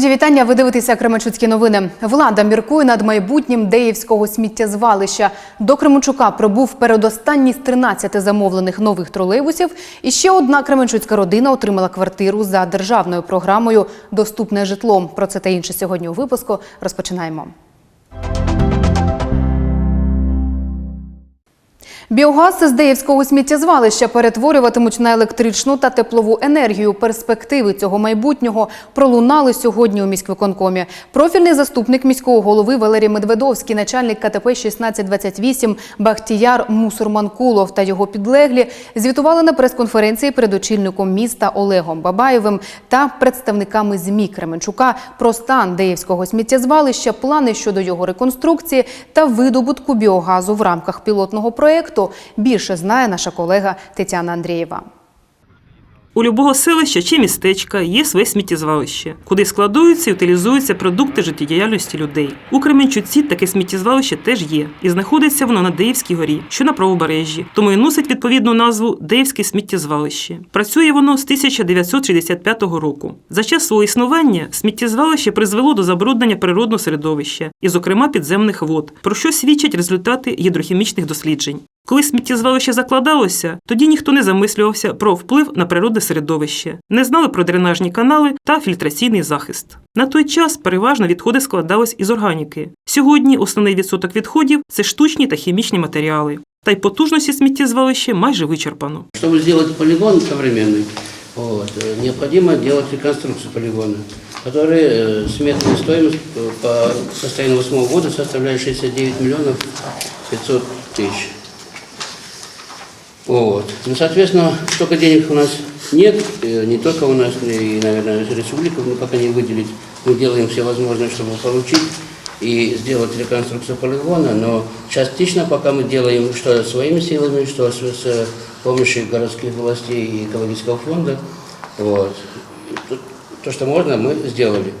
Мої вітання. Ви дивитеся Кременчуцькі новини. Влада міркує над майбутнім Деївського сміттєзвалища. До Кременчука прибув передостанній з 13 замовлених нових тролейбусів. І ще одна кременчуцька родина отримала квартиру за державною програмою Доступне житло. Про це та інше сьогодні у випуску. Розпочинаємо. Біогаз з Деївського сміттєзвалища перетворюватимуть на електричну та теплову енергію. Перспективи цього майбутнього пролунали сьогодні у міськвиконкомі. Профільний заступник міського голови Валерій Медведовський, начальник КТП 1628 Бахтіяр Мусурманкулов та його підлеглі звітували на прес-конференції перед очільником міста Олегом Бабаєвим та представниками ЗМІ Кременчука про стан Деївського сміттєзвалища, плани щодо його реконструкції та видобутку біогазу в рамках пілотного проєкту. Більше знає наша колега Тетяна Андрієва. У любого селища чи містечка є своє сміттєзвалище, куди складуються і утилізуються продукти життєдіяльності людей. У Кременчуці таке сміттєзвалище теж є, і знаходиться воно на Деївській горі, що на правобережжі, тому і носить відповідну назву Деївське сміттєзвалище. Працює воно з 1965 року. За час свого існування сміттєзвалище призвело до забруднення природного середовища, і, зокрема, підземних вод, про що свідчать результати гідрохімічних досліджень. Коли сміттєзвалище закладалося, тоді ніхто не замислювався про вплив на природне середовище, не знали про дренажні канали та фільтраційний захист. На той час переважно відходи складались із органіки. Сьогодні основний відсоток відходів це штучні та хімічні матеріали. Та й потужності сміттєзвалища майже вичерпано. Чтобы сделать полигон современный, вот, э, необходимо делать реконструкцию полигона, который э, сметная стоимость э, по состоянию восьмого года составляет 69 миллионов 500 тысяч. Вот. Ну, соответственно, столько денег у нас нет, э, не только у нас, и, наверное, республика ну, пока не выделить. Мы делаем все возможное, чтобы получить и сделать реконструкцию полигона, но частично пока мы делаем что своими силами, что с, с помощью городских властей и экологического фонда. Вот. То, что можно, мы сделали.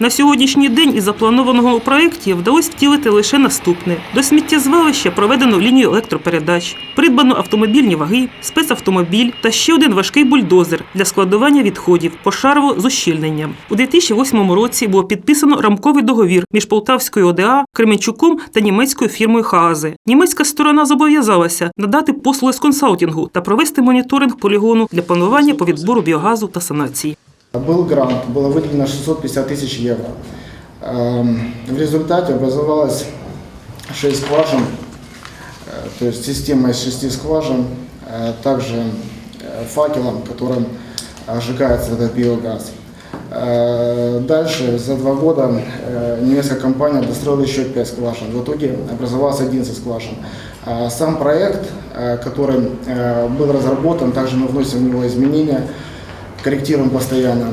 На сьогоднішній день із запланованого у проєкті вдалося втілити лише наступне: до сміттєзвалища проведено лінію електропередач, придбано автомобільні ваги, спецавтомобіль та ще один важкий бульдозер для складування відходів пошарово з ущільненням. У 2008 році було підписано рамковий договір між Полтавською ОДА, Кременчуком та німецькою фірмою Хаазе. Німецька сторона зобов'язалася надати послуги з консалтингу та провести моніторинг полігону для планування по відбору біогазу та санації. Был грант, было выделено 650 тысяч евро. Эм, В результате образовалось 6 скважин, э, то есть система из 6 скважин, э, также э, факелом, которым сжигается этот биогаз. Дальше за два года немецкая компания достроила еще 5 скважин. В итоге образовалось 11 скважин. А Сам проект, который был разработан, также мы вносим в него изменения, корректируем постоянно,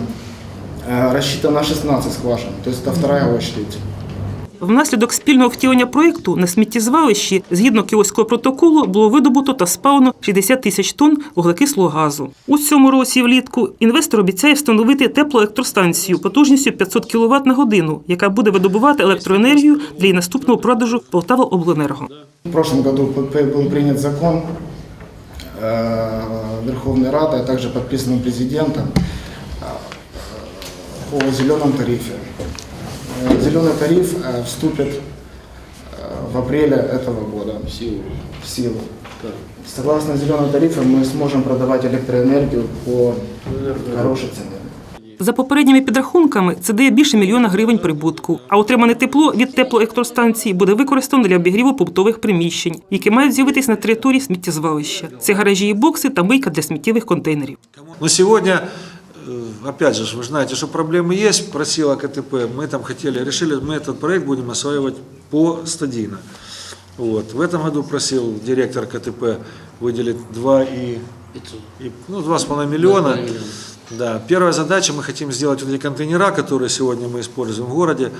э, рассчитан на 16 скважин, то есть это вторая очередь. Внаслідок спільного втілення проєкту на сміттєзвалищі, згідно Кіотського протоколу, було видобуто та спалено 60 тисяч тонн вуглекислого газу. У цьому році влітку інвестор обіцяє встановити теплоелектростанцію потужністю 500 кВт на годину, яка буде видобувати електроенергію для її наступного продажу Полтава Обленерго. В прошлом году п- п- был принят закон э, Верховной Рады, а также подписан президентом э, о зеленом тарифе. Э, Зеленый тариф э, вступит э, в апреле этого года в силу. В силу. Согласно зеленому тарифу мы сможем продавать электроэнергию по хорошей цене. За попередніми підрахунками, це дає більше мільйона гривень прибутку. А отримане тепло від теплоелектростанції буде використано для обігріву побутових приміщень, які мають з'явитись на території сміттєзвалища. Це гаражі і бокси та мийка для сміттєвих контейнерів. Но сегодня, э, опять же, вы знаете, что проблемы есть, просила КТП, мы там хотели, решили, мы этот проект будем осваивать по стадийно. Вот. В этом году просил директор КТП выделить 2 и, и ну, 2,5 миллиона. Да. Первая задача, мы хотим сделать вот эти контейнера, которые сегодня мы используем в городе,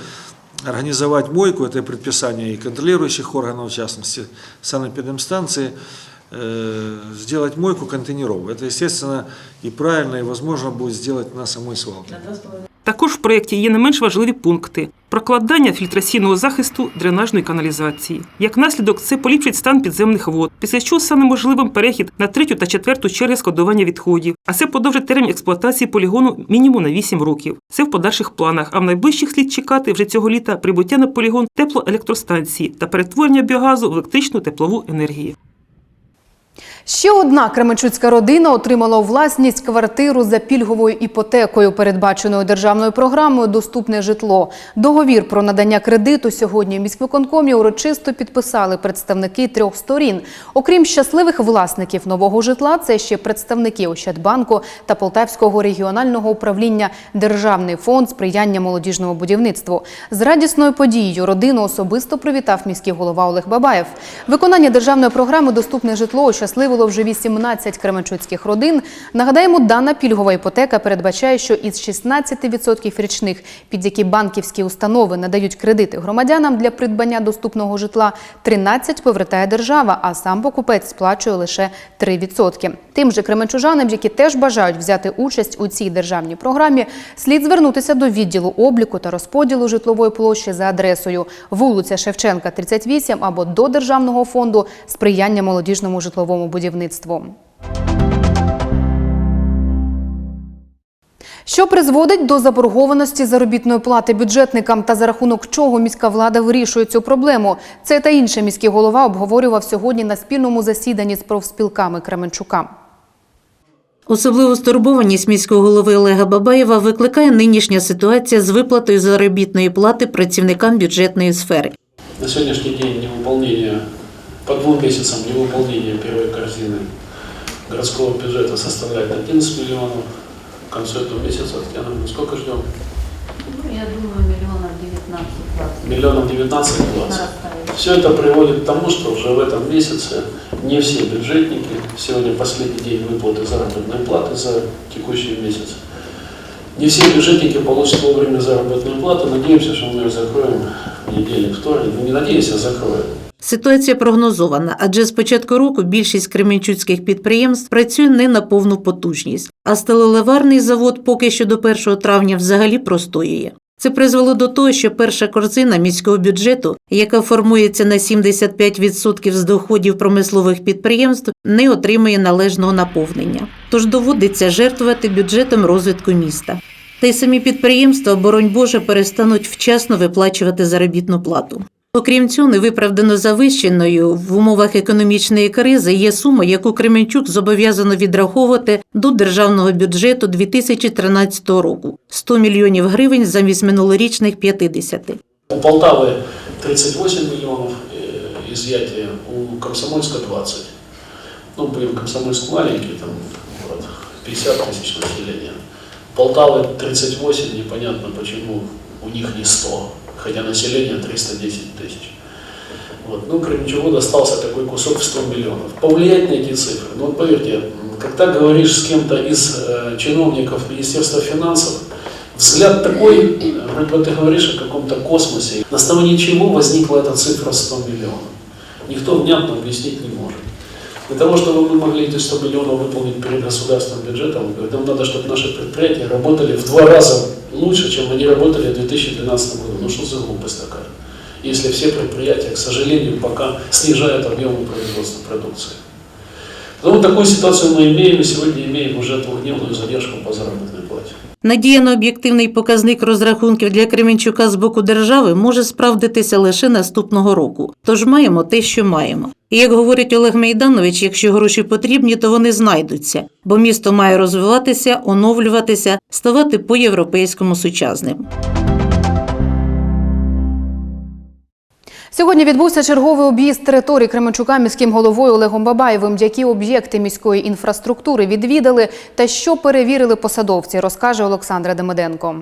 организовать мойку, это предписание и контролирующих органов, в частности, санэпидемстанции, э, сделать мойку контейнеров. Это, естественно, и правильно, и возможно будет сделать на самой свалке. Також в проєкті є не менш важливі пункти: прокладання фільтраційного захисту дренажної каналізації. Як наслідок, це поліпшить стан підземних вод, після чого стане можливим перехід на третю та четверту черги складування відходів. А це подовжить термін експлуатації полігону мінімум на 8 років. Це в подальших планах. А в найближчих слід чекати вже цього літа прибуття на полігон теплоелектростанції та перетворення біогазу в електричну теплову енергію. Ще одна кременчуцька родина отримала у власність квартиру за пільговою іпотекою, передбаченою державною програмою Доступне житло. Договір про надання кредиту сьогодні в міськвиконкомі урочисто підписали представники трьох сторін. Окрім щасливих власників нового житла, це ще представники Ощадбанку та Полтавського регіонального управління Державний фонд сприяння молодіжному будівництву. З радісною подією родину особисто привітав міський голова Олег Бабаєв. Виконання державної програми Доступне житло ощасливило вже 18 кременчуцьких родин. Нагадаємо, дана пільгова іпотека передбачає, що із 16% річних, під які банківські установи надають кредити громадянам для придбання доступного житла, 13 повертає держава, а сам покупець сплачує лише 3%. Тим же кременчужанам, які теж бажають взяти участь у цій державній програмі, слід звернутися до відділу обліку та розподілу житлової площі за адресою вулиця Шевченка, 38 або до Державного фонду сприяння молодіжному житловому будівництву. Що призводить до заборгованості заробітної плати бюджетникам та за рахунок чого міська влада вирішує цю проблему? Це та інше міський голова обговорював сьогодні на спільному засіданні з профспілками Кременчука. Особливу стурбованість міського голови Олега Бабаєва викликає нинішня ситуація з виплатою заробітної плати працівникам бюджетної сфери. На сегодняшний день невыполнение, по двум месяцам невыполнение первой корзины городского бюджета составляет 11 миллионов. К концу этого месяца, Татьяна, мы сколько ждем? Ну, я думаю, миллионов 19-20 Миллионов 19-20. нарастает. Все это приводит к тому, что уже в этом месяце не все бюджетники, сегодня последний день выплаты заработной платы за текущий месяц, не все бюджетники получат вовремя заработную плату. Надеемся, что мы ее закроем в недельный вторник. Ну, не надеемся, а закроем. Ситуація прогнозована, адже з початку року більшість кременчуцьких підприємств працює не на повну потужність, а сталелеварний завод поки що до 1 травня взагалі простоює. Це призвело до того, що перша корзина міського бюджету, яка формується на 75% з доходів промислових підприємств, не отримує належного наповнення. Тож доводиться жертвувати бюджетом розвитку міста. Та й самі підприємства, боронь Боже, перестануть вчасно виплачувати заробітну плату. Окрім цього, невиправдано завищеною в умовах економічної кризи є сума, яку Кременчук зобов'язано відраховувати до державного бюджету 2013 року 100 мільйонів гривень замість минулорічних 50. У Полтавы 38 миллионов э, изъятия, у Комсомольска 20. Ну, блин, Комсомольск маленький, там город, 50 тысяч населения. Полтавы 38, непонятно почему у них не 100, Хотя население 310 тысяч. Вот. Ну, Кременчугу достался такой кусок в 100 миллионов. Повлиять на эти цифры, ну вот поверьте, когда говоришь с кем-то из э, чиновников Министерства финансов, взгляд такой, вроде бы ты говоришь о каком-то космосе. На основании чего возникла эта цифра 100 миллионов? Никто внятно объяснить не может. Для того, чтобы мы могли эти 100 миллионов выполнить перед государственным бюджетом, нам надо, чтобы наши предприятия работали в два раза лучше, чем они работали в 2012 году. Ну что за глупость такая? Если все предприятия, к сожалению, пока снижают объемы производства продукции. Потому такую ситуацию мы имеем, и сегодня имеем уже двухдневную задержку по заработной плате. Надія на об'єктивний показник розрахунків для Кременчука з боку держави може справдитися лише наступного року. Тож маємо те, що маємо. І як говорить Олег Мейданович, якщо гроші потрібні, то вони знайдуться, бо місто має розвиватися, оновлюватися, ставати по-європейському сучасним. Сьогодні відбувся черговий об'їзд території Кременчука міським головою Олегом Бабаєвим. Які об'єкти міської інфраструктури відвідали та що перевірили посадовці, розкаже Олександра Демиденко.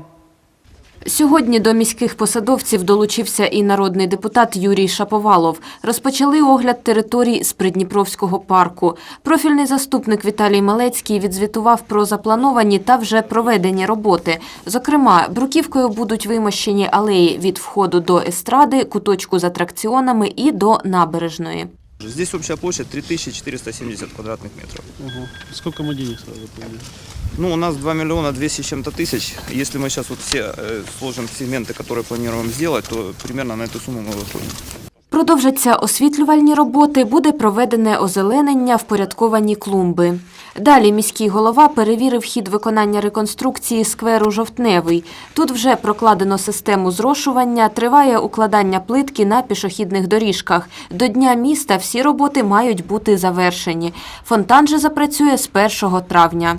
Сьогодні до міських посадовців долучився і народний депутат Юрій Шаповалов. Розпочали огляд територій з Придніпровського парку. Профільний заступник Віталій Малецький відзвітував про заплановані та вже проведені роботи. Зокрема, бруківкою будуть вимощені алеї від входу до естради, куточку з атракціонами і до набережної. Здесь общая площадь 3470 квадратных метров. Ого. Сколько мы денег сразу помню? Ну, у нас 2 миллиона 200 с чем-то тысяч. Если мы сейчас вот все э, сложим сегменты, которые планируем сделать, то примерно на эту сумму мы выходим. Продовжаться освітлювальні роботи, буде проведене озеленення, впорядковані клумби. Далі міський голова перевірив хід виконання реконструкції скверу Жовтневий. Тут вже прокладено систему зрошування, триває укладання плитки на пішохідних доріжках. До Дня міста всі роботи мають бути завершені. Фонтан же запрацює з 1 травня.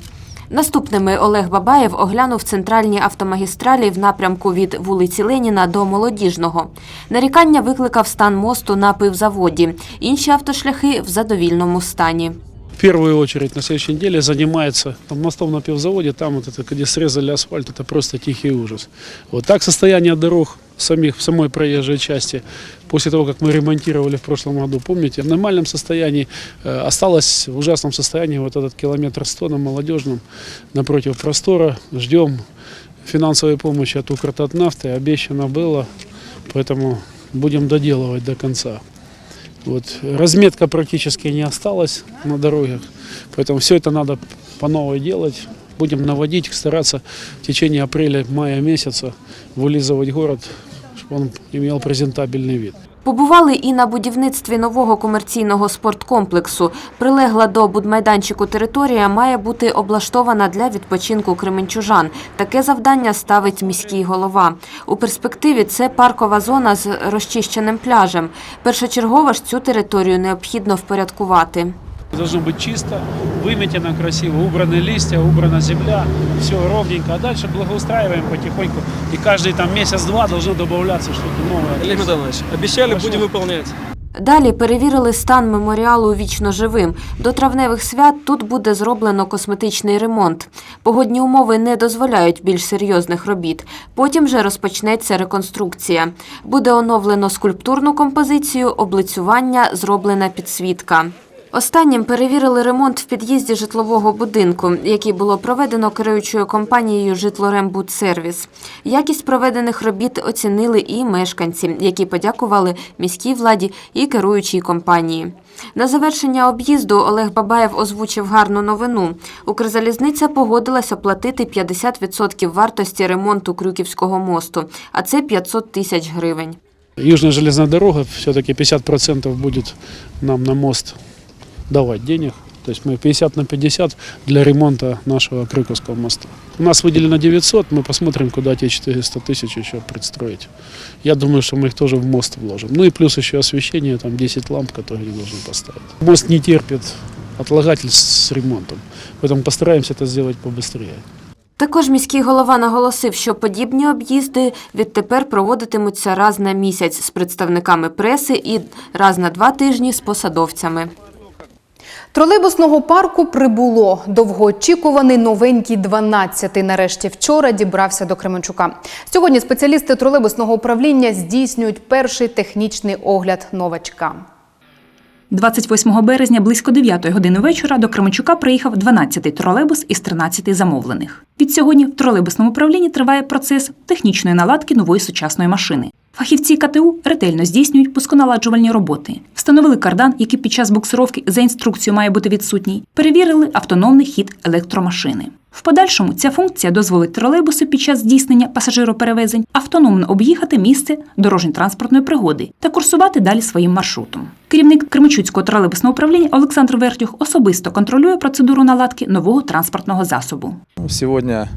Наступними Олег Бабаєв оглянув центральні автомагістралі в напрямку від вулиці Леніна до Молодіжного. Нарікання викликав стан мосту на пивзаводі. Інші автошляхи в задовільному стані. В первую очередь на следующей неделе занимается там, мостом на пивзаводе, там вот это, где асфальт, это просто тихий ужас. Вот так состояние дорог самих, в самой проезжей части, после того, как мы ремонтировали в прошлом году, помните, в нормальном состоянии, э, осталось в ужасном состоянии вот этот километр 100 на молодежном напротив простора. Ждем финансовой помощи от Укртатнафты, обещано было, поэтому будем доделывать до конца. Вот. Разметка практически не осталась на дорогах, поэтому все это надо по новой делать. Будем наводить, стараться в течение апреля-мая месяца вылизывать город, чтобы он имел презентабельный вид. Побували і на будівництві нового комерційного спорткомплексу. Прилегла до будмайданчику територія має бути облаштована для відпочинку кременчужан. Таке завдання ставить міський голова. У перспективі це паркова зона з розчищеним пляжем. Першочергово ж цю територію необхідно впорядкувати. Должно быть чисто, выметено красиво, убраны листья, убрана земля, все ровненько. А дальше благоустраиваем потихоньку. И каждый там месяц-два должно добавляться что-то новое. Олег Михайлович, обещали, Хорошо. будем выполнять. Далі перевірили стан меморіалу вічно живим. До травневих свят тут буде зроблено косметичний ремонт. Погодні умови не дозволяють більш серйозних робіт. Потім же розпочнеться реконструкція. Буде оновлено скульптурну композицію, облицювання, зроблена підсвітка. Останнім перевірили ремонт в під'їзді житлового будинку, який було проведено керуючою компанією «Житлорембудсервіс». Якість проведених робіт оцінили і мешканці, які подякували міській владі і керуючій компанії. На завершення об'їзду Олег Бабаєв озвучив гарну новину. Укрзалізниця погодилась оплатити 50% вартості ремонту Крюківського мосту, а це 500 тисяч гривень. Южная железная дорога, все-таки 50% будет нам на мост давать денег. То есть мы 50 на 50 для ремонта нашего Крюковского моста. У нас выделено 900, мы посмотрим, куда эти 400 тысяч еще предстроить. Я думаю, что мы их тоже в мост вложим. Ну и плюс еще освещение, там 10 ламп, которые они должны поставить. Мост не терпит отлагательств с ремонтом, поэтому постараемся это сделать побыстрее. Також міський голова наголосив, що подібні об'їзди відтепер проводитимуться раз на місяць з представниками преси і раз на два тижні з посадовцями. Тролейбусного парку прибуло. Довгоочікуваний новенький 12-й нарешті вчора дібрався до Кременчука. Сьогодні спеціалісти тролейбусного управління здійснюють перший технічний огляд новачка. 28 березня близько 9 години вечора до Кременчука приїхав 12-й тролейбус із 13 замовлених. Від сьогодні в тролейбусному управлінні триває процес технічної наладки нової сучасної машини. Фахівці КТУ ретельно здійснюють пусконаладжувальні роботи, встановили кардан, який під час буксировки за інструкцією має бути відсутній, перевірили автономний хід електромашини. В подальшому ця функція дозволить тролейбусу під час здійснення пасажироперевезень автономно об'їхати місце дорожньо-транспортної пригоди та курсувати далі своїм маршрутом. Керівник Кременчуцького тролейбусного управління Олександр Вертюх особисто контролює процедуру наладки нового транспортного засобу. Сегодня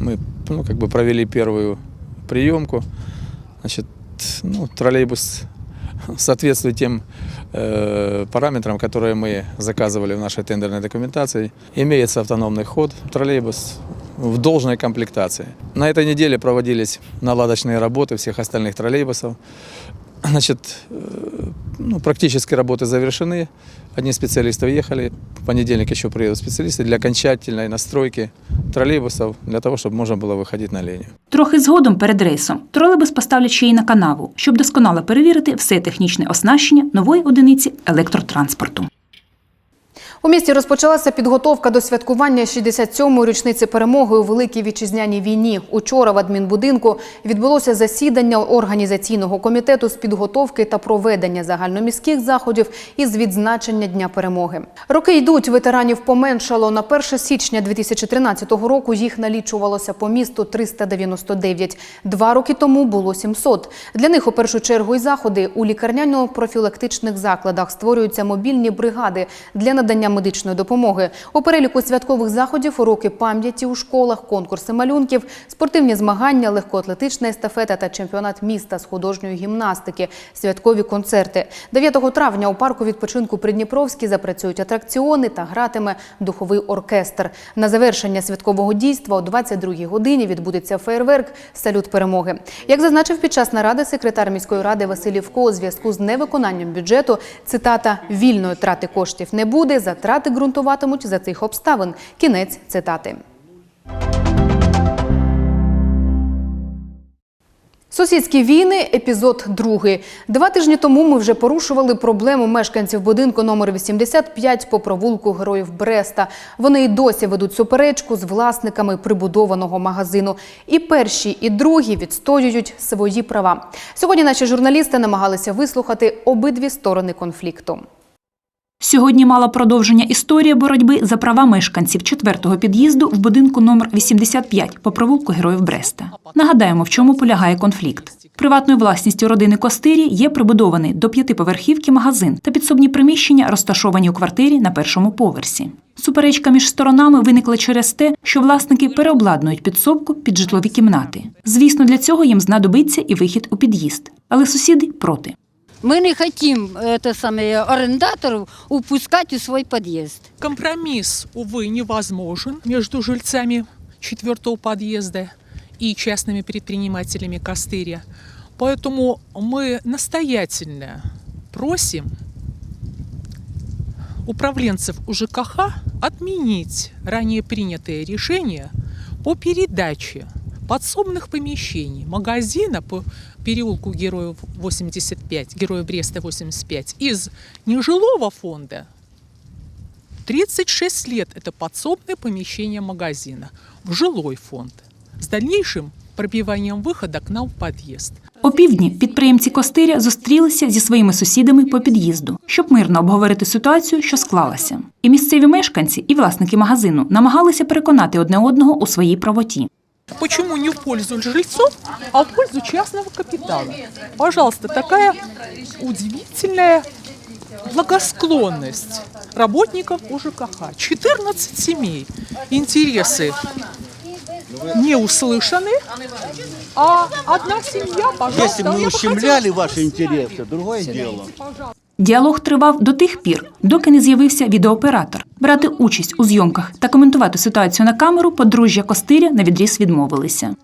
мы ну, как бы провели первую приемку. Значит, ну, троллейбус соответствует тем э, параметрам, которые мы заказывали в нашей тендерной документации. Имеется автономный ход, троллейбус в должной комплектации. На этой неделе проводились наладочные работы всех остальных троллейбусов. Значит, э, ну, практически работы завершены. Одни специалисты уехали. В понедельник еще приедут специалисты для окончательной настройки троллейбусов, для того, чтобы можно было выходить на линию. Трохи згодом перед рейсом тролейбус поставлять ще й на канаву, щоб досконало перевірити все технічне оснащення нової одиниці електротранспорту. У місті розпочалася підготовка до святкування 67-ї річниці перемоги у Великій Вітчизняній війні. Учора в адмінбудинку відбулося засідання організаційного комітету з підготовки та проведення загальноміських заходів із відзначення Дня перемоги. Роки йдуть, ветеранів поменшало. На 1 січня 2013 року їх налічувалося по місту 399. Два роки тому було 700. Для них у першу чергу і заходи у лікарняно-профілактичних закладах створюються мобільні бригади для надання медичної допомоги. У переліку святкових заходів уроки пам'яті у школах, конкурси малюнків, спортивні змагання, легкоатлетична естафета та чемпіонат міста з художньої гімнастики, святкові концерти. 9 травня у парку відпочинку Придніпровський запрацюють атракціони та гратиме духовий оркестр. На завершення святкового дійства о 22-й годині відбудеться фейерверк «Салют перемоги». Як зазначив під час наради секретар міської ради Василівко у зв'язку з невиконанням бюджету, цитата «вільної трати коштів не буде, затрати ґрунтуватимуть за цих обставин». Кінець цитати. Сусідські війни, епізод другий. Два тижні тому ми вже порушували проблему мешканців будинку номер 85 по провулку Героїв Бреста. Вони й досі ведуть суперечку з власниками прибудованого магазину. І перші, і другі відстоюють свої права. Сьогодні наші журналісти намагалися вислухати обидві сторони конфлікту. Сьогодні мала продовження історія боротьби за права мешканців четвертого під'їзду в будинку номер 85 по провулку Героїв Бреста. Нагадаємо, в чому полягає конфлікт. Приватною власністю родини Костирі є прибудований до п'ятиповерхівки магазин та підсобні приміщення, розташовані у квартирі на першому поверсі. Суперечка між сторонами виникла через те, що власники переобладнують підсобку під житлові кімнати. Звісно, для цього їм знадобиться і вихід у під'їзд, але сусіди проти. Мы не хотим это самое, арендаторов упускать у свой подъезд. Компромисс, увы, невозможен между жильцами четвертого подъезда и частными предпринимателями Костыря. Поэтому мы настоятельно просим управленцев УЖКХ отменить ранее принятое решение по передаче подсобных помещений магазина по переулку Героев 85, Героев Бреста 85 из нежилого фонда 36 лет это подсобное помещение магазина в жилой фонд с дальнейшим пробиванием выхода к нам в подъезд. Опівдні підприємці Костиря зустрілися зі своїми сусідами по під'їзду, щоб мирно обговорити ситуацію, що склалася. І місцеві мешканці, і власники магазину намагалися переконати одне одного у своїй правоті. Почему не в пользу жильцов, а в пользу частного капитала? Пожалуйста, такая удивительная благосклонность работников УЖКХ. 14 семей. Интересы не услышаны, а одна семья, пожалуйста. Если бы я мы бы ущемляли хотела- ваши интересы, другое дело. Діалог тривав до тих пір, доки не з'явився відеооператор. Брати участь у зйомках та коментувати ситуацію на камеру подружжя Костиря на відріз відмовилися.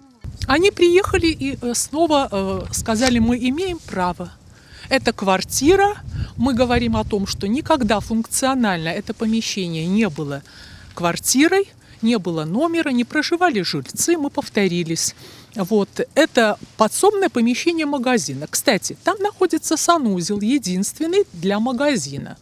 Они приехали и э, снова э, сказали, мы имеем право. Это квартира. Мы говорим о том, что никогда функционально это помещение не было квартирой, не было номера, не проживали жильцы, мы повторились. Вот, это подсобное помещение магазина. Кстати, там находится санузел, единственный для магазина.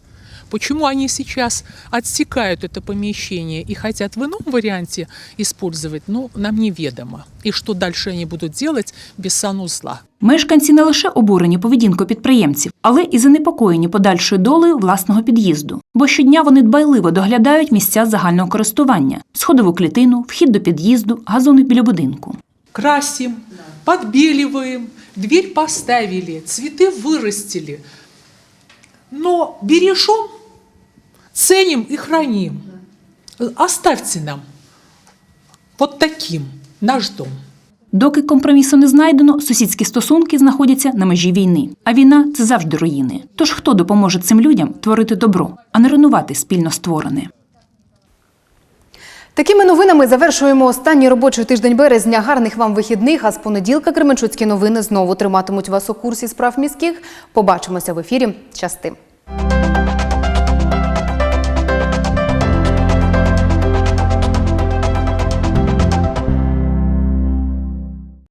Почему они сейчас отсекают это помещение и хотят в ином варианте использовать, ну, нам неведомо. И что дальше они будут делать без санузла. Мешканці не лише обурені поведінкою підприємців, але і занепокоєні подальшою долею власного під'їзду. Бо щодня вони дбайливо доглядають місця загального користування: сходову клітину, вхід до під'їзду, газони біля будинку. Красим, подбеливаем, дверь поставили, цветы вырастили. Но бережем, ценим и храним. Оставьте нам вот таким наш дом. Доки компромісу не знайдено, сусідські стосунки знаходяться на межі війни. А війна це завжди руїни. Тож хто допоможе цим людям творити добро, а не руйнувати спільно створене? Такими новинами завершуємо останній робочий тиждень березня. Гарних вам вихідних. А з понеділка Кременчуцькі новини знову триматимуть вас у курсі справ міських. Побачимося в ефірі. Щасти.